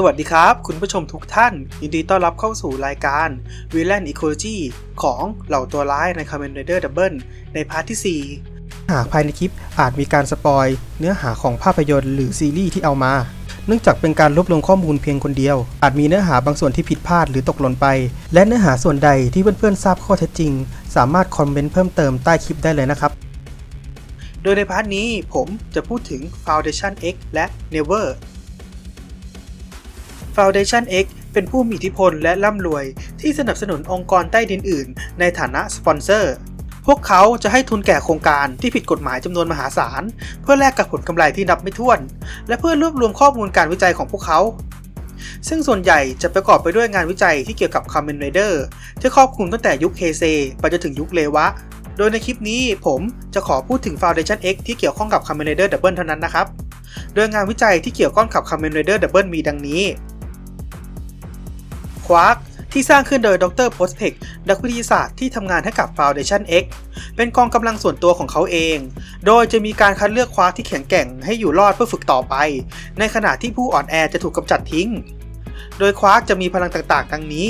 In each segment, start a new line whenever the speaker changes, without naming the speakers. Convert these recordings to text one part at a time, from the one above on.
สวัสดีครับ คุณผู้ชมทุกท่าน ยินดีต้อนรับเข้าสู่รายการ v i l l a n Ecology ของเหล่าตัวร้ายใน Kamen Rider Double ในพาร์ทที่ 4 หากภายในคลิปอาจมีการสปอยเนื้อหาของภาพยนตร์หรือซีรีส์ที่เอามา เนื่องจากเป็นการรวบรวมข้อมูลเพียงคนเดียว อาจมีเนื้อหาบางส่วนที่ผิดพลาดหรือตกหล่นไป และเนื้อหาส่วนใดที่เพื่อนๆทราบข้อเท็จจริง สามารถคอมเมนต์เพิ่มเติมใต้คลิปได้เลยนะครับ โดยในพาร์ทนี้ผมจะพูดถึง Foundation X และ Never Foundation X เป็นผู้มีอิทธิพลและร่ำรวย ที่สนับสนุนองค์กรใต้ดินอื่น ในฐานะสปอนเซอร์ พวกเขาจะให้ทุนแก่โครงการที่ผิดกฎหมายจำนวนมหาศาล เพื่อแลกกับผลกำไรที่นับไม่ถ้วน และเพื่อรวบรวมข้อมูลการวิจัยของพวกเขา ซึ่งส่วนใหญ่จะประกอบไปด้วยงานวิจัยที่เกี่ยวกับ Kamen Rider ที่ครอบคลุมตั้งแต่ยุคเฮเซไปจนถึงยุคเลวะ โดยในคลิปนี้ผมจะขอพูดถึง Foundation X ที่เกี่ยวข้องกับ Kamen Rider Double เท่านั้นนะครับโดยงานวิจัยที่เกี่ยวข้องกับ Kamen Rider Double มีดังนี้ ควาร์กที่สร้างขึ้นโดยดรโพสเพกนักวิทยาศาสตร์ที่ทำงานให้กับ Foundation X เป็นกองกำลังส่วนตัวของเขาเอง โดยจะมีการคัดเลือกควาร์กที่แข็งแกร่งให้อยู่รอดเพื่อฝึกต่อไป ในขณะที่ผู้อ่อนแอจะถูกกำจัดทิ้ง โดยควาร์กจะมีพลังต่างๆดังนี้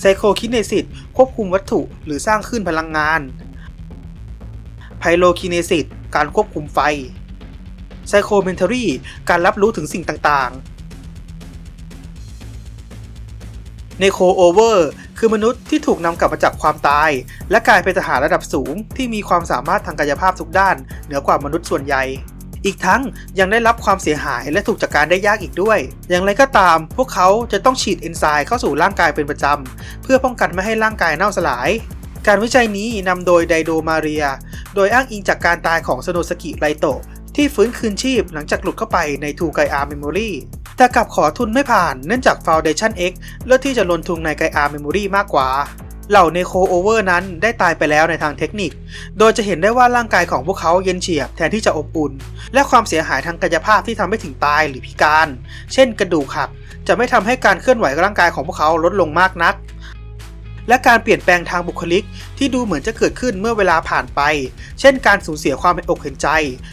ไซโคคิเนซิสควบคุมวัตถุหรือสร้างขึ้นพลังงานไพโลคิเนซิสการควบคุมไฟไซโคเมนเทารีการรับรู้ถึงสิ่งต่างๆ เนโคโอเวอร์คือมนุษย์ที่ถูกนำกลับมาจากความตาย และกลายเป็นทหารระดับสูง ที่มีความสามารถทางกายภาพทุกด้าน เหนือกว่ามนุษย์ส่วนใหญ่อีกทั้งยังได้รับความเสียหายและถูกจัดการได้ยากอีกด้วย อย่างไรก็ตาม พวกเขาจะต้องฉีดเอนไซม์เข้าสู่ร่างกายเป็นประจำ เพื่อป้องกันไม่ให้ร่างกายเน่าสลาย การวิจัยนี้นำโดยไดโดมาเรีย โดยอ้างอิงจากการตายของสโนสกิไรโตะที่ฟื้นคืนชีพหลังจากหลุดเข้าไปในทูไกอาร์เมมโมรี แต่กลับขอทุนไม่ผ่านเนื่องจาก Foundation X เลือกที่จะลงทุนในไกอาร์เมมโมรีมากกว่า เหล่าเนโคโอเวอร์นั้นได้ตายไปแล้วในทางเทคนิค โดยจะเห็นได้ว่าร่างกายของพวกเขาเย็นเฉียบแทนที่จะอบอุ่น และความเสียหายทางกายภาพที่ทำให้ถึงตายหรือพิการ เช่นกระดูกหัก จะไม่ทำให้การเคลื่อนไหวร่างกายของพวกเขาลดลงมากนัก และการเปลี่ยนแปลงทางบุคลิก ที่ดูเหมือนจะเกิดขึ้นเมื่อเวลาผ่านไป เช่นการสูญเสียความเป็นอกเห็นใจ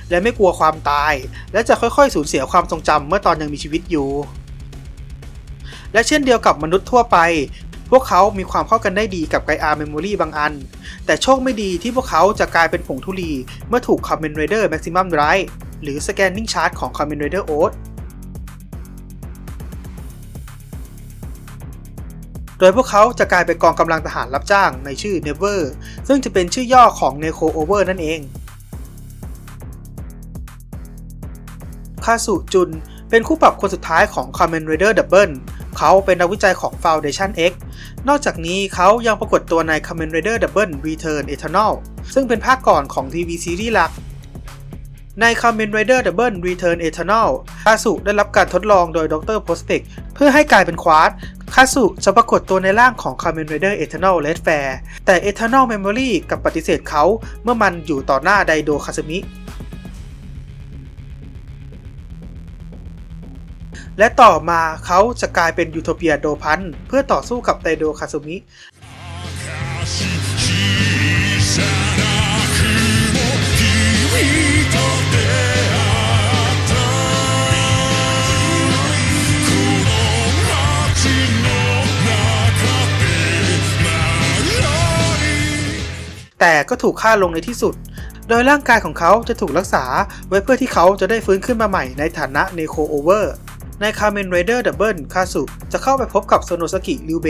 และไม่กลัวความตาย และจะค่อยๆ สูญเสียความทรงจำเมื่อตอนยังมีชีวิตอยู่ และเช่นเดียวกับมนุษย์ทั่วไป พวกเขามีความเข้ากันได้ดีกับไกอาเมมโมรีบางอัน แต่โชคไม่ดีที่พวกเขาจะกลายเป็นผงธุลีเมื่อถูก Kamen Rider Maximum Drive หรือ Scanning Chart ของ Kamen Rider Oath โโดยพวกเขาจะกลายเป็นกองกำลังทหารรับจ้างในชื่อ Never ซึ่งจะเป็นชื่อย่อของ Neko Over นั่นเองคาสุจุนเป็นคู่ปรับคนสุดท้ายของ Kamen Rider Double เขาเป็นนักวิจัยของ Foundation X นอกจากนี้เขายังปรากฏตัวใน Kamen Rider Double Return Eternal ซึ่งเป็นภาคก่อนของทีวีซีรีส์หลัก ใน Kamen Rider Double Return Eternal คาสุได้รับการทดลองโดยดร Prospect เพื่อให้กลายเป็นควาร์ตคาสุจะปรากฏตัวในร่างของ Kamen Rider Eternal Red Fair แต่ Eternal Memory กับปฏิเสธเขาเมื่อมันอยู่ต่อหน้าไดโดคาซมิและต่อมาเขาจะกลายเป็นยูโทเปียโดพันเพื่อต่อสู้กับไดโดคาซึมิ แต่ก็ถูกฆ่าลงในที่สุด โดยร่างกายของเขาจะถูกรักษาไว้เพื่อที่เขาจะได้ฟื้นขึ้นมาใหม่ในฐานะเนโคโอเวอร์ใน Kamen Rider Double คาสุจะเข้าไปพบกับโซโนสกิริวเบ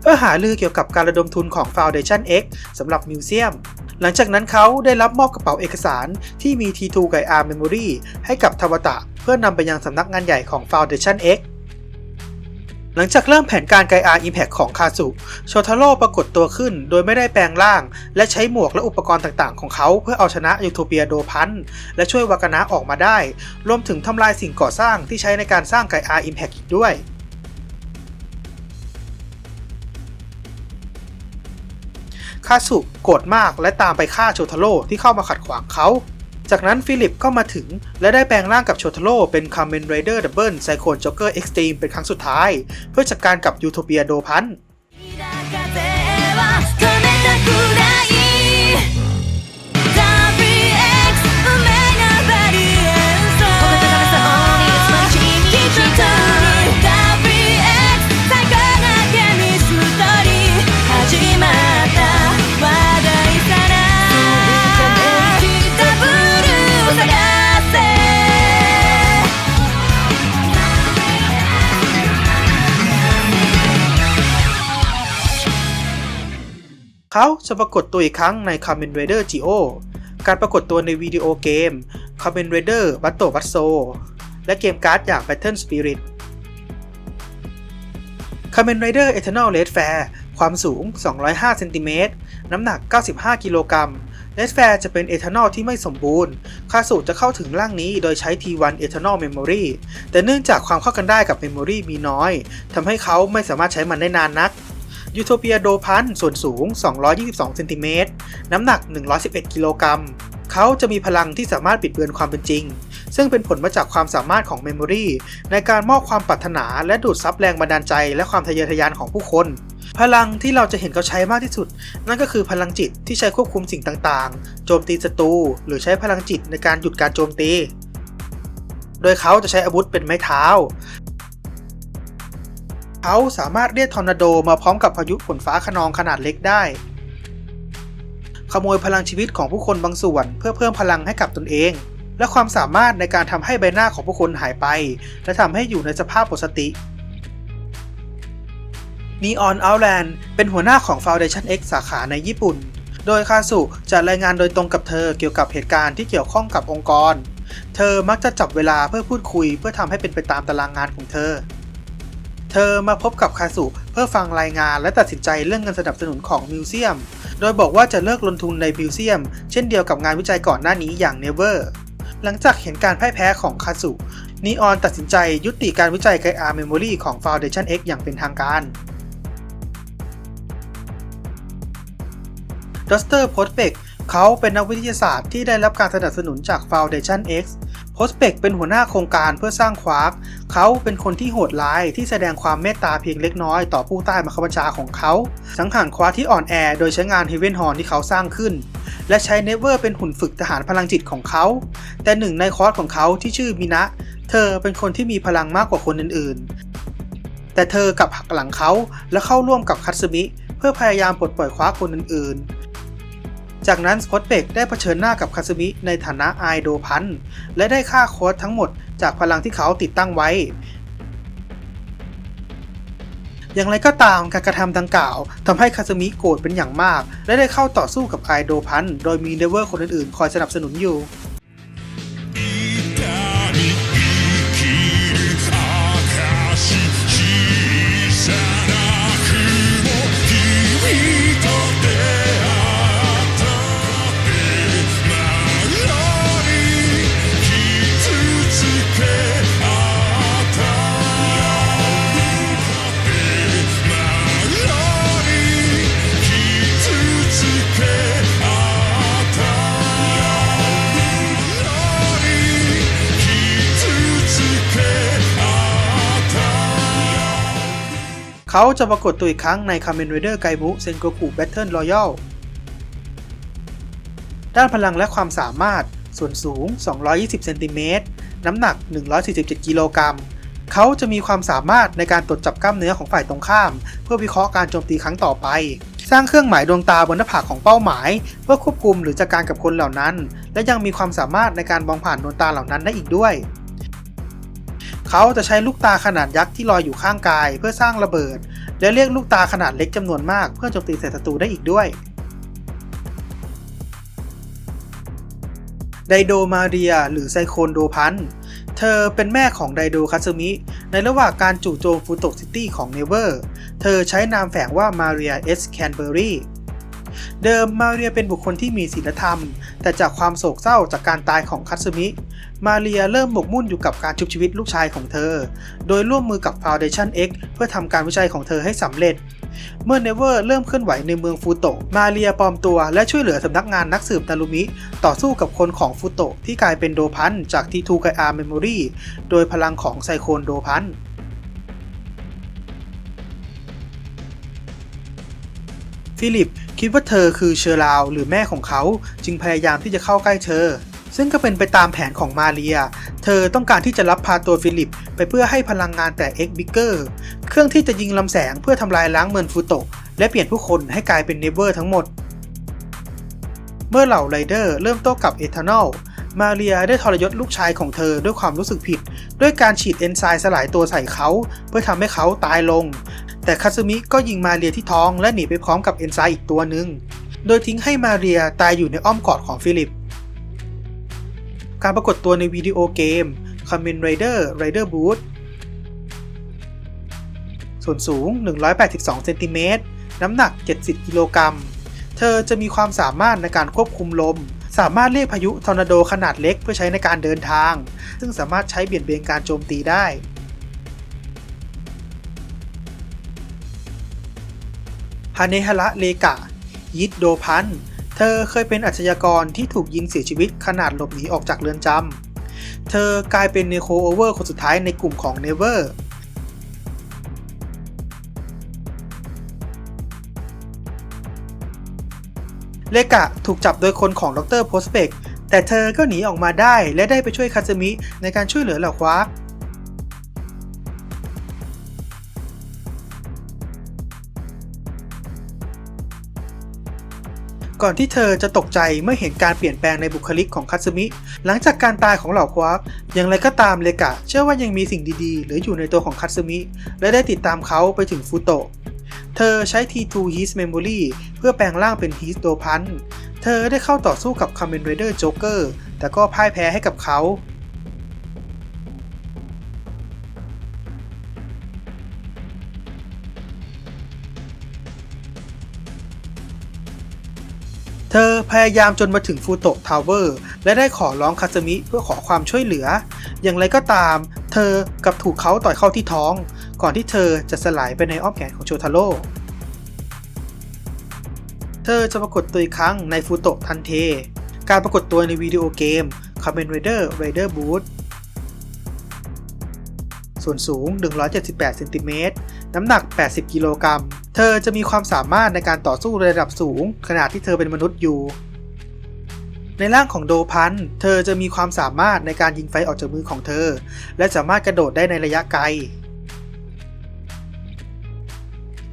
เพื่อหาลือเกี่ยวกับการระดมทุนของ Foundation X สำหรับมิวเซียม หลังจากนั้นเขาได้รับมอบกระเป๋าเอกสารที่มี T2 ไกอาร์ Memory ให้กับทาวตะ เพื่อนำไปยังสำนักงานใหญ่ของ Foundation X หลังจากเริ่มแผนการไกอาร์อิมแพคของคาสุโชทาโร่ปรากฏตัวขึ้นโดยไม่ได้แปลงร่าง และใช้หมวกและอุปกรณ์ต่างๆ ของเขาเพื่อเอาชนะยูโทเปียโดพันและช่วยวากานะออกมาได้ รวมถึงทำลายสิ่งก่อสร้างที่ใช้ในการสร้างไกอาร์อิมแพคอีกด้วยคาสุโกรธมากและตามไปฆ่าโชทาโร่ที่เข้ามาขัดขวางเขา จากนั้นฟิลิปก็มาถึง และได้แปลงร่างกับโชทโร่เป็น Kamen Rider Double Cyclone Joker Extreme เป็นครั้งสุดท้าย เพื่อจัดการกับยูโทเปียโดพัน เขาจะปรากฏตัวอีกครั้งใน Kamen Rider Geo การปรากฏตัวในวิดีโอเกม Kamen Rider Battle b a t s o และเกมการ์ดอย่าง Battle Spirit Kamen Rider Eternal Red Fair ความสูง 205 เซนติเมตร น้ำหนัก 95 กิโลกรัม Red Fair จะเป็น Eternal ที่ไม่สมบูรณ์ คาสูจะเข้าถึงร่างนี้โดยใช้ T1 Eternal Memory แต่เนื่องจากความเข้ากันได้กับ Memory มีน้อย ทำให้เขาไม่สามารถใช้มันได้นานนัก ยูโทเปียโดพันส่วนสูง 222 เซนติเมตร น้ำหนัก 111 กิโลกรัม เขาจะมีพลังที่สามารถปิดเบือนความเป็นจริง ซึ่งเป็นผลมาจากความสามารถของเมมโมรีในการมอบความปรารถนาและดูดซับแรงบันดาลใจและความทะเยอทะยานของผู้คน พลังที่เราจะเห็นเขาใช้มากที่สุด นั่นก็คือพลังจิตที่ใช้ควบคุมสิ่งต่างๆ โจมตีศัตรูหรือใช้พลังจิตในการหยุดการโจมตี โดยเขาจะใช้อาวุธเป็นไม้เท้า เขาสามารถเรียกทอร์นาโดมาพร้อมกับพายุฝนฟ้าขนองขนาดเล็กได้ ขโมยพลังชีวิตของผู้คนบางส่วน เพื่อเพิ่มพลังให้กับตนเอง และความสามารถในการทำให้ใบหน้าของผู้คนหายไป และทำให้อยู่ในสภาพปกติ Neon Outland เป็นหัวหน้าของ Foundation X สาขาในญี่ปุ่น โดยคาสุจะรายงานโดยตรงกับเธอเกี่ยวกับเหตุการณ์ที่เกี่ยวข้องกับองค์กร เธอมักจะจับเวลาเพื่อพูดคุยเพื่อทำให้เป็นไปตามตารางงานของเธอ เธอมาพบกับคาสุเพื่อฟังรายงานและตัดสินใจเรื่องเงินสนับสนุนของมิวเซียม โดยบอกว่าจะเลิกลงทุนในมิวเซียม เช่นเดียวกับงานวิจัยก่อนหน้านี้อย่าง Never หลังจากเห็นการพ่ายแพ้ของคาสุนีออนตัดสินใจยุติการวิจัยไกอาร์เมมโมรีของ Foundation X อย่างเป็นทางการดอสเตอร์โพสเปกเขาเป็นนักวิทยาศาสตร์ที่ได้รับการสนับสนุนจาก Foundation X โพสเปกเป็นหัวหน้าโครงการเพื่อสร้างควาร์กเขาเป็นคนที่โหดร้ายที่แสดงความเมตตาเพียงเล็กน้อยต่อผู้ใต้บังคับบัญชาของเขา สังหารควาร์กที่อ่อนแอโดยใช้งานเฮเวนฮอร์ที่เขาสร้างขึ้น และใช้เนเวอร์เป็นหุ่นฝึกทหารพลังจิตของเขา แต่หนึ่งในคอร์สของเขาที่ชื่อมินะ เธอเป็นคนที่มีพลังมากกว่าคนอื่นๆ แต่เธอกลับหักหลังเขาและเข้าร่วมกับคัตสึมิเพื่อพยายามปลดปล่อยคว้าคนอื่นๆ จากนั้นสกอตเบกได้เผชิญหน้ากับคาซึมิในฐานะไอโดพันและได้ฆ่าโค้ดทั้งหมดจากพลังที่เขาติดตั้งไว้ อย่างไรก็ตามการกระทำดังกล่าวทำให้คาซึมิโกรธเป็นอย่างมาก และได้เข้าต่อสู้กับไอโดพันโดยมีเดเวอร์คนอื่นๆ คอยสนับสนุนอยู่ เขาจะปรากฏตัวอีกครั้งใน Kamen Rider Gaimu Sengoku Battle Royale ด้านพลังและความสามารถ ส่วนสูง 220 เซนติเมตร น้ำหนัก 147 กิโลกรัม เขาจะมีความสามารถในการตรวจจับกล้ามเนื้อของฝ่ายตรงข้าม เพื่อวิเคราะห์การโจมตีครั้งต่อไป สร้างเครื่องหมายดวงตาบนหน้าผากของเป้าหมาย เพื่อควบคุมหรือจัดการกับคนเหล่านั้น และยังมีความสามารถในการมองผ่านดวงตาเหล่านั้นได้อีกด้วย เขาจะใช้ลูกตาขนาดยักษ์ที่ลอยอยู่ข้างกาย เพื่อสร้างระเบิด และเรียกลูกตาขนาดเล็กจำนวนมากเพื่อโจมตีใส่ศัตรูได้อีกด้วย ไดโดมาเรีย หรือไซโคนโดพัน เธอเป็นแม่ของไดโดคาซึมิ ในระหว่างการจู่โจมฟูโตซิตี้ของเนเวอร์ เธอใช้นามแฝงว่ามาเรียเอสแคนเบอรี่เดิมมาเรียเป็นบุคคลที่มีศีลธรรม แต่จากความโศกเศร้าจากการตายของคัตสึมิ มาเรียเริ่มหมกมุ่นอยู่กับการชุบชีวิตลูกชายของเธอ โดยร่วมมือกับ Foundation X เพื่อทำการวิจัยของเธอให้สำเร็จ เมื่อเนเวอร์เริ่มเคลื่อนไหวในเมืองฟูโตะ มาเรียปลอมตัวและช่วยเหลือสำนักงานนักสืบนารุมิ ต่อสู้กับคนของฟูโตะที่กลายเป็นโดพันจากทีทูไกอาร์เมมโมรีโดยพลังของไซโคนโดพันฟิลิปคิดว่าเธอคือเชอราวหรือแม่ของเขาจึงพยายามที่จะเข้าใกล้เธอ ซึ่งก็เป็นไปตามแผนของมาเรีย เธอต้องการที่จะรับพาตัวฟิลิป ไปเพื่อให้พลังงานแต่ X Bigger เครื่องที่จะยิงลำแสงเพื่อทำลายล้างเมืองฟูโตะ และเปลี่ยนผู้คนให้กลายเป็นเนเวอร์ทั้งหมด เมื่อเหล่าไรเดอร์เริ่มโต้กับเอทานอล มาเรียได้ทรยศลูกชายของเธอด้วยความรู้สึกผิด ด้วยการฉีดเอนไซม์สลายตัวใส่เขา เพื่อทำให้เขาตายลง แต่คาซึมิก็ยิงมาเรียที่ท้องและหนีไปพร้อมกับเอนไซอีกตัวหนึ่ง โดยทิ้งให้มาเรียตายอยู่ในอ้อมกอดของฟิลิป การปรากฏตัวในวิดีโอเกม Kamen Rider Rider Boot ส่วนสูง 182เซนติเมตรน้ำหนัก 70 กิโลกรัม เธอจะมีความสามารถในการควบคุมลม สามารถเรียกพายุทอร์นาโดขนาดเล็กเพื่อใช้ในการเดินทาง ซึ่งสามารถใช้เบี่ยนเบนการโจมตีได้ฮาเนฮาระเลกะ ยิดโดพัน เธอเคยเป็นอาชญากรที่ถูกยิงเสียชีวิตขนาดหลบหนีออกจากเรือนจำ เธอกลายเป็นเนโคโอเวอร์คนสุดท้ายในกลุ่มของเนเวอร์เลกะถูกจับโดยคนของดรโพสเปกแต่เธอก็หนีออกมาได้และได้ไปช่วยคาซึมิในการช่วยเหลือเหล่าควาร์ ก่อนที่เธอจะตกใจเมื่อเห็นการเปลี่ยนแปลงในบุคลิกของคัตสึมิ หลังจากการตายของเหล่าควาร์กอย่างไรก็ตามเลกะ เชื่อว่ายังมีสิ่งดีๆ เหลืออยู่ในตัวของคัตสึมิ และได้ติดตามเขาไปถึงฟูโตะ เธอใช้ T2 His Memory เพื่อแปลงร่างเป็น His โดพัน เธอได้เข้าต่อสู้กับ Kamen Rider Joker แต่ก็พ่ายแพ้ให้กับเขา ธอพยายามจนมาถึงฟูโตะทาวเวอร์และได้ขอร้องคาซึมิเพื่อขอความช่วยเหลือ อย่างไรก็ตาม เธอกับถูกเขาต่อยเข้าที่ท้อง ก่อนที่เธอจะสลายไปในอ้อมแขนของโชทาโร่เธอจะปรากฏตัวอีกครั้งในฟูโตะทันเท การปรากฏตัวในวิดีโอเกม Kamen Rider Rider Boot ส่วนสูง 178 เซนติเมตร น้ำหนัก 80 กิโลกรัม เธอจะมีความสามารถในการต่อสู้ระดับสูง ขณะที่เธอเป็นมนุษย์อยู่ ในร่างของโดพัน เธอจะมีความสามารถในการยิงไฟออกจากมือของเธอ และสามารถกระโดดได้ในระยะไกล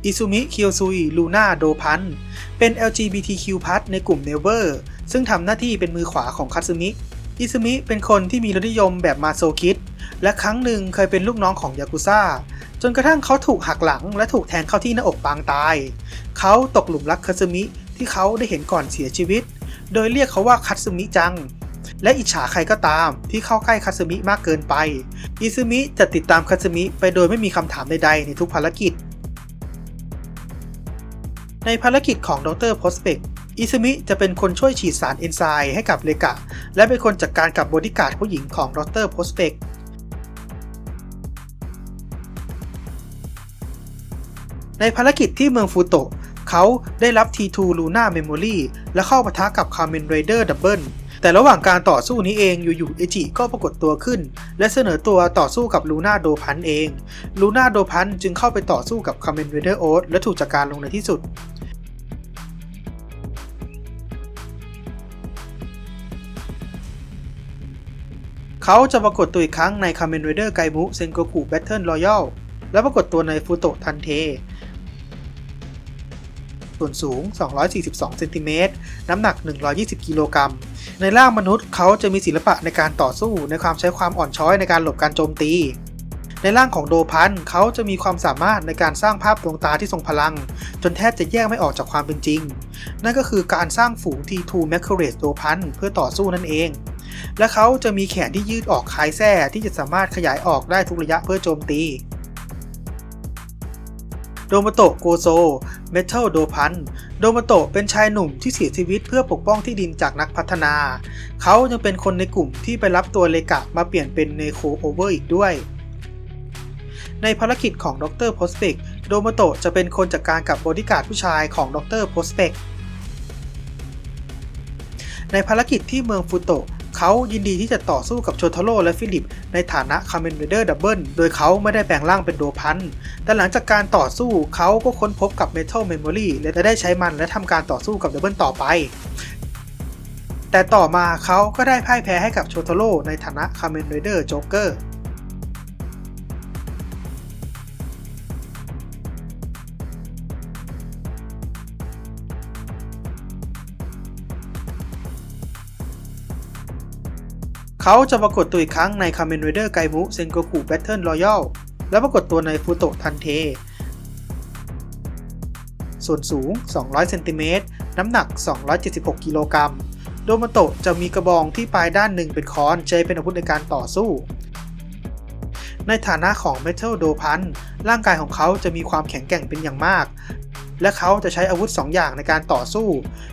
อิซุมิ เคียวซุย ลูน่า โดพัน เป็น LGBTQ+ ในกลุ่มเนเวอร์ซึ่งทำหน้าที่เป็นมือขวาของคัตสึมิ อิซุมิเป็นคนที่มีรสนิยมแบบมาโซคิด และครั้งหนึ่งเคยเป็นลูกน้องของยากุซ่า จนกระทั่งเขาถูกหักหลังและถูกแทงเข้าที่หน้าอกปางตาย เขาตกหลุมรักคัตสึมิที่เขาได้เห็นก่อนเสียชีวิต โดยเรียกเขาว่าคัตสึมิจัง และอิจฉาใครก็ตามที่เข้าใกล้คัตสึมิมากเกินไป อิซึมิจะติดตามคัตสึมิไปโดยไม่มีคำถามใดๆในทุกภารกิจ ในภารกิจของดรโพสเปก อิซึมิจะเป็นคนช่วยฉีดสารเอนไซม์ให้กับเลกะ และเป็นคนจัดการกับบอดี้การ์ดผู้หญิงของดรโพสเปกในภารกิจที่เมืองฟูโตะเขาได้รับ T2 Luna Memory และเข้าปะทะกับ Kamen Rider Double แต่ระหว่างการต่อสู้นี้เองอยู่ๆเอจิก็ปรากฏตัวขึ้น และเสนอตัวต่อสู้กับลูน่าโดพันเองลูน่าโดพันจึงเข้าไปต่อสู้กับ Kamen Rider o และถูกจัดการลงในที่สุด เขาจะปรากฏตัวอีกครั้งใน Kamen Rider Gaimu Sengoku Battle Royale และปรากฏตัวในฟูโตะทันเท ส่วนสูง 242 เซนติเมตร น้ำหนัก 120 กิโลกรัม ในร่างมนุษย์เขาจะมีศิลปะในการต่อสู้ในความใช้ความอ่อนช้อยในการหลบการโจมตี ในร่างของโดพันเขาจะมีความสามารถในการสร้างภาพดวงตาที่ทรงพลัง จนแทบจะแยกไม่ออกจากความเป็นจริง นั่นก็คือการสร้างฝูง T2 m a c u r a t e โดพันเพื่อต่อสู้นั่นเอง และเขาจะมีแขนที่ยืดออกคล้ายแส้ที่จะสามารถขยายออกได้ทุกระยะเพื่อโจมตีโดมาโตะโกโซ เมทัลโดพัน โดมาโตะเป็นชายหนุ่มที่เสียชีวิตเพื่อปกป้องที่ดินจากนักพัฒนา เขายังเป็นคนในกลุ่มที่ไปรับตัวเลกะมาเปลี่ยนเป็นเนโคโอเวอร์อีกด้วย ในภารกิจของดรโพสเปกโดมาโตะจะเป็นคนจัดการกับบอดี้การ์ดผู้ชายของดรโพสเปกในภารกิจที่เมืองฟูโตะ เขายินดีที่จะต่อสู้กับโชทาโร่และฟิลิป ในฐานะคาเมนเดอร์ดับเบิลโดยเขาไม่ได้แปลงร่างเป็นโดพัน แต่หลังจากการต่อสู้เขาก็ค้นพบกับเมทัลเมมโมรีและได้ใช้มันและทำการต่อสู้กับดับเบิลต่อไป แต่ต่อมาเขาก็ได้พ่ายแพ้ให้กับโชโทโร่ในฐานะคาเมนเดอร์โจ๊กเกอร์ เขาจะปรากฏตัวอีกครั้งใน Kamen Rider Gaimu Sengoku Battle Royale และปรากฏตัวในฟูโตะทันเท ส่วนสูง 200 เซนติเมตร น้ำหนัก 276 กิโลกรัม โดมโตะจะมีกระบองที่ปลายด้านหนึ่งเป็นค้อนใช้เป็นอาวุธในการต่อสู้ ในฐานะของ Metal d o p a n ร่างกายของเขาจะมีความแข็งแกร่งเป็นอย่างมาก และเขาจะใช้อาวุธ 2 อย่างในการต่อสู้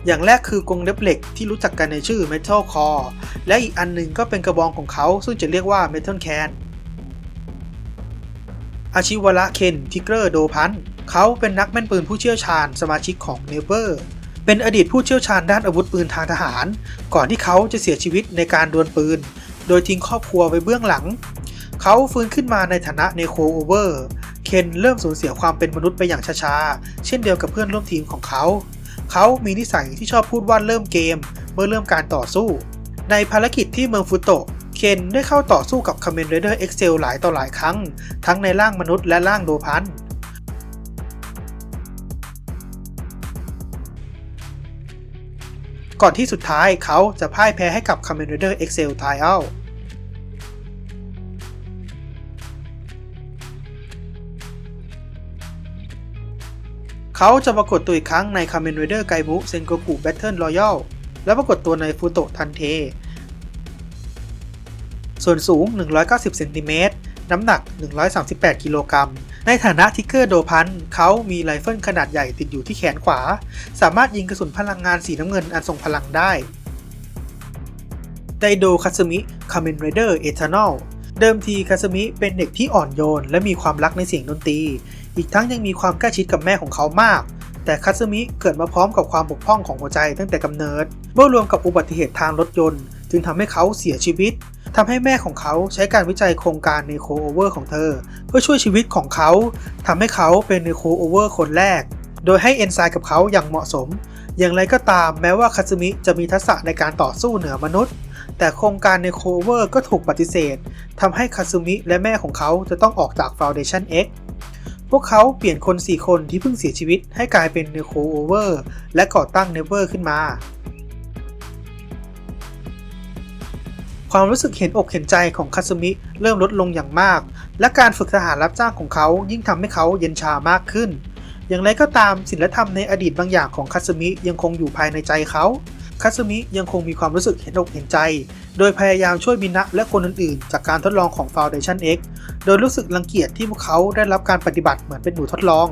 อย่างแรกคือกรงเล็บเหล็กที่รู้จักกันในชื่อ Metal Core และอีกอันหนึงก็เป็นกระบองของเขาซึ่งจะเรียกว่า Metal Can อาชิวระเคนทิกเกอร์โดพันเขาเป็นนักแม่นปืนผู้เชี่ยวชาญสมาชิกของเนเ e อร์เป็นอดีตผู้เชี่ยวชาญด้านอาวุธปืนทางทหาร ก่อนที่เขาจะเสียชีวิตในการดวลปืน โดยทิ้งครอบครัวไว้เบื้องหลัง เขาฟื้นขึ้นมาในฐานะเนโคโอเวอร์ เคนเริ่มสูญเสียความเป็นมนุษย์ไปอย่างช้าๆ เช่นเดียวกับเพื่อนร่วมทีมของเขา เขามีนิสัยที่ชอบพูดว่าเริ่มเกม เมื่อเริ่มการต่อสู้ ในภารกิจที่เมืองฟุโตะ เคนได้เข้าต่อสู้กับค a มเมนไรเดอร์เอ็กเซลหลายต่อหลายครั้ง ทั้งในร่างมนุษย์และร่างโดพันก่อนที่สุดท้ายเขาจะพ่ายแพ้ให้กับ Kamen Rider Excel t i l e เอา ขาจะปรากฏตัวอีกครั้งใน Kamen Rider Gaibu Sengoku Battle Royale และปรากฏตัวในฟูโตะทันเท ส่วนสูง 190 เซนติเมตร น้ำหนัก 138 กิโลกรัม ในฐานะทิกเกอร์โดพัน เขามีไรเฟิลขนาดใหญ่ติดอยู่ที่แขนขวา สามารถยิงกระสุนพลังงานสีน้ำเงินอันทรงพลังได้ไดโดคาซึมิคาเมนไรเดอร์เอทานอลเดิมทีคาซึมิเป็นเด็กที่อ่อนโยน และมีความรักในเสียงดนตรี อีกทั้งยังมีความใกล้ชิดกับแม่ของเขามาก แต่คาซึมิเกิดมาพร้อมกับความบกพร่องของหัวใจตั้งแต่กำเนิด เมื่อรวมกับอุบัติเหตุทางรถยนต์ จึงทำให้เขาเสียชีวิตทำให้แม่ของเขาใช้การวิจัยโครงการในโคโอเวอร์ของเธอ เพื่อช่วยชีวิตของเขาทำให้เขาเป็นในโคโอเวอร์คนแรก โดยให้เอนไซม์กับเขาอย่างเหมาะสม อย่างไรก็ตามแม้ว่าคาซึมิจะมีทักษะในการต่อสู้เหนือมนุษย์แต่โครงการในโคเวอร์ก็ถูกปฏิเสธทำให้คาซึมิและแม่ของเขาจะต้องออกจาก Foundation X พวกเขาเปลี่ยนคน 4 คนที่เพิ่งเสียชีวิตให้กลายเป็นเนโคโอเวอร์และก่อตั้งเนเวอร์ขึ้นมา ความรู้สึกเห็นอกเห็นใจของคาซึมิเริ่มลดลงอย่างมาก และการฝึกทหารรับจ้างของเขายิ่งทำให้เขาเย็นชามากขึ้น อย่างไรก็ตามศีลธรรมในอดีตบางอย่างของคาซึมิยังคงอยู่ภายในใจเขา คาซึมิยังคงมีความรู้สึกเห็นอกเห็นใจ โดยพยายามช่วยมินะและคนอื่นๆ จากการทดลองของ Foundation X โดยรู้สึกรังเกียจที่พวกเขาได้รับการปฏิบัติเหมือนเป็นหนูทดลอง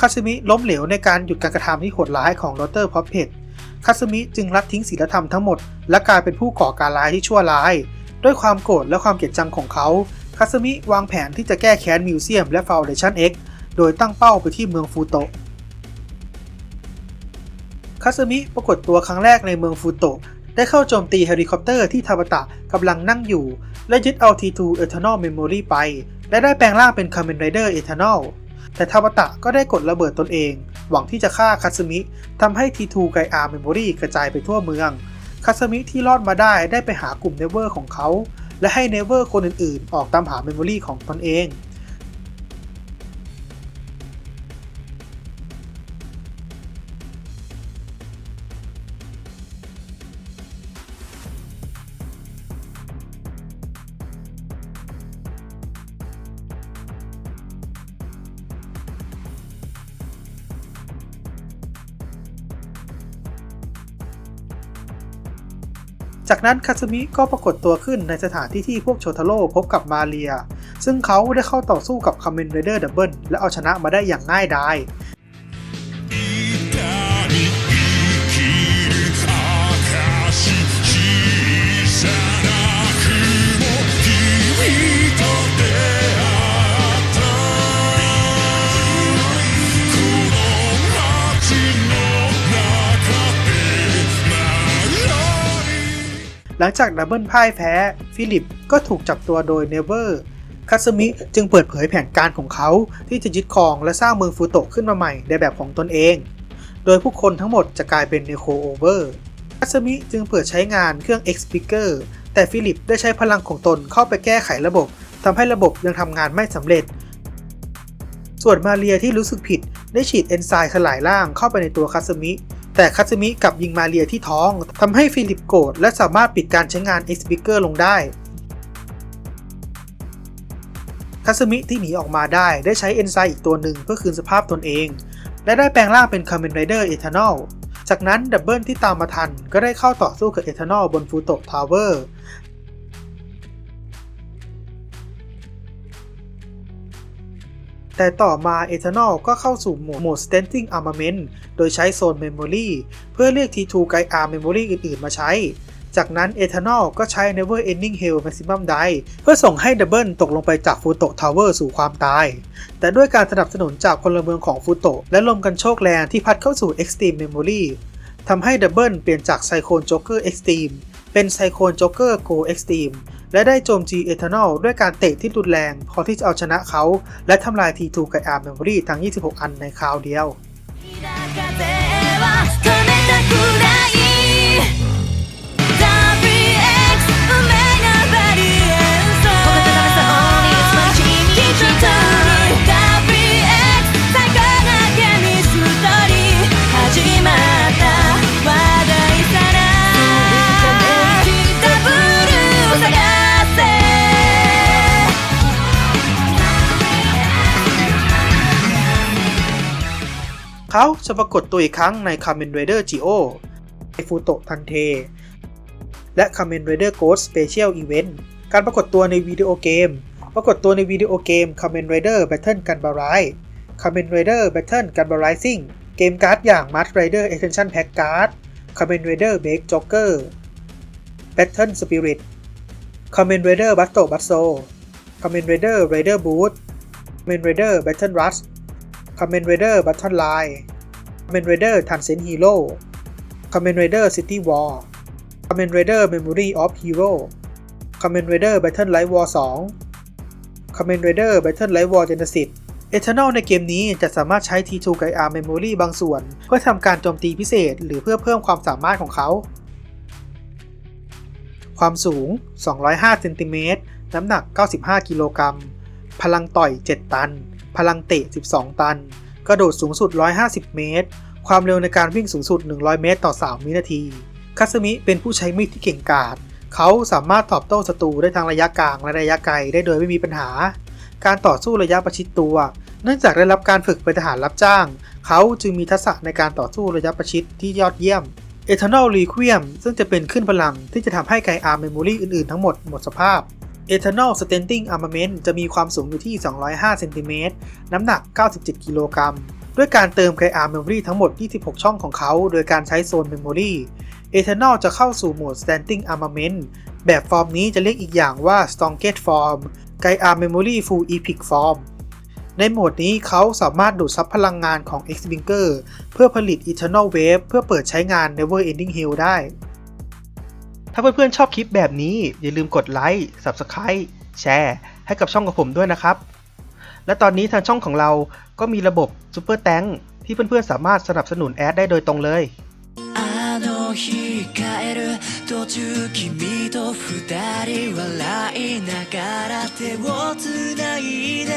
คาซึมิล้มเหลวในการหยุดการกระทำที่โหดร้ายของดรพอปเพตคาซึมิจึงละทิ้งศีลธรรมทั้งหมด และกลายเป็นผู้ก่อการร้ายที่ชั่วร้าย ด้วยความโกรธและความเกลียดชังของเขาคาซึมิวางแผนที่จะแก้แค้นมิวเซียมและ Foundation X โดยตั้งเป้าไปที่เมืองฟูโตะคาซึมิปรากฏตัวครั้งแรกในเมืองฟูโตะได้เข้าโจมตีเฮลิคอปเตอร์ที่ทาบตะกำลังนั่งอยู่ และยึดเอา T2 Eternal Memory ไป และได้แปลงร่างเป็น Kamen Rider Eternal แต่ทาบาตะก็ได้กดระเบิดตนเอง หวังที่จะฆ่าคาสึมิทำให้ทีทูไกอาเมมโมรีกระจายไปทั่วเมืองคาสึมิที่รอดมาได้ได้ไปหากลุ่มเนเวอร์ของเขา และให้เนเวอร์คนอื่นๆ ออกตามหาเมมโมรีของตนเอง จากนั้นคาซึมิก็ปรากฏตัวขึ้นในสถานที่ที่พวกโชทาโร่พบกับมาเรีย ซึ่งเขาได้เข้าต่อสู้กับคาเมนเรเดอร์ดับเบิลและเอาชนะมาได้อย่างง่ายดาย หลังจากดับเบิลพ่ายแพ้ ฟิลิปก็ถูกจับตัวโดยเนเวอร์ คาซึมิจึงเปิดเผยแผนการของเขาที่จะยึดครองและสร้างเมืองฟูโตะขึ้นมาใหม่ในแบบของตนเอง โดยผู้คนทั้งหมดจะกลายเป็นเนโคโอเวอร์คาซึมิจึงเปิดใช้งานเครื่อง X Speaker แต่ฟิลิปได้ใช้พลังของตนเข้าไปแก้ไขระบบทำให้ระบบยังทำงานไม่สำเร็จ ส่วนมาเรียที่รู้สึกผิดได้ฉีดเอนไซม์สลายร่างเข้าไปในตัวคาสมิ แต่คาซึมิกลับยิงมาเรียที่ท้องทำให้ฟิลิปโกรธและสามารถปิดการใช้งาน X b i g e r ลงได้คาซึมิที่หนีออกมาได้ได้ใช้เอนไซม์อีกตัวหนึ่งเพื่อคืนสภาพตนเอง และได้แปลงร่างเป็นคา m เมนไรเดอร์เอทานอลจากนั้นดับเบิลที่ตามมาทันก็ได้เข้าต่อสู้กับเอทานอลบนฟูโตะทาวเวอร์ แต่ต่อมาเอทานอลก็เข้าสู่โหมด Standing Armament โดยใช้โซน Memory เพื่อเรียก T2 ไกอาร์ Memory อื่นๆ มาใช้ จากนั้นเอทานอลก็ใช้ Never Ending Hell Maximum Die เพื่อส่งให้ดับเบิลตกลงไปจากฟูโตะทาวเวอร์สู่ความตาย แต่ด้วยการสนับสนุนจากพลเมืองของฟูโตะและลมกันโชกแรงที่พัดเข้าสู่ Extreme Memory ทำให้ดับเบิลเปลี่ยนจากไซโคนโจ๊กเกอร์ Extreme เป็นไซโคนโจ๊กเกอร์ Go Extreme และได้โจมจีเอทานอลด้วยการเตะที่รุนแรงพอที่จะเอาชนะเขา และทำลายทีทูกอาร์เมมบรีทั้ง 26 อันในคราวเดียว เขาจะปรากฏตัวอีกครั้งใน Kamen Rider Geo ในฟูโตะทันเท และ Kamen Rider Ghost Special Event การปรากฏตัวในวิดีโอเกม ปรากฏตัวในวิดีโอเกม Kamen Rider Battle Gun b a r a i Kamen Rider Battle Gun b a r a i Sing เกมการ์ดอย่าง Mars Rider Extension Pack Card Kamen Rider Bake Joker Battle Spirit Kamen Rider Battle Batso Kamen Rider Rider Boot Kamen Rider Battle Rush Kamen Rider Battle Line Kamen Rider Transcend Hero Kamen Rider City War Kamen Rider Memory of Hero Kamen Rider Battle Light War 2 Kamen Rider Battle Light War Genesis Eternal ในเกมนี้จะสามารถใช้ T2 ไกอาร์ Memory บางส่วน เพื่อทำการโจมตีพิเศษ หรือเพื่อเพิ่มความสามารถของเขา ความสูง 205เซนติเมตร น้ำหนัก 95 กิโลกรัม พลังต่อย 7 ตัน พลังเตะ 12 ตัน กระโดดสูงสุด 150 เมตร ความเร็วในการวิ่งสูงสุด 100 เมตร ต่อ 3 วินาที คาสมิเป็นผู้ใช้มีดที่เก่งกาจ เขาสามารถตอบโต้ศัตรูได้ทั้งระยะกลางและระยะไกลได้โดยไม่มีปัญหา การต่อสู้ระยะประชิดตัว เนื่องจากได้รับการฝึกเป็นทหารรับจ้าง เขาจึงมีทักษะในการต่อสู้ระยะประชิดที่ยอดเยี่ยม Eternal Requiem ซึ่งจะเป็นขึ้นพลังที่จะทำให้ไกอาร์ Memory อื่นๆทั้งหมดหมดสภาพ Eternal Standing Armament จะมีความสูงอยู่ที่ 205 เซนติเมตร น้ำหนัก 97 กิโลกรัม ด้วยการเติมไกอาร์ Memory ทั้งหมด 26 ช่องของเขา โดยการใช้โซน Memory Eternal จะเข้าสู่โหมด Standing Armament แบบฟอร์มนี้จะเรียกอีกอย่างว่า Strongest Form ไกอาร์ Memory Full Epic Form ในโหมดนี้เขาสามารถดูดซับพลังงานของ x b i n k e r เพื่อผลิต Eternal Wave เพื่อเปิดใช้งาน Never Ending Hill ได้ ถ้าเพื่อนๆชอบคลิปแบบนี้ อย่าลืมกดไลค์ Subscribe แชร์ให้กับช่องของผมด้วยนะครับ และตอนนี้ทางช่องของเราก็มีระบบซูเปอร์แตงที่เพื่อนๆสามารถสนับสนุนแอดได้โดยตรงเลย
途中君と二人笑いながら手をついで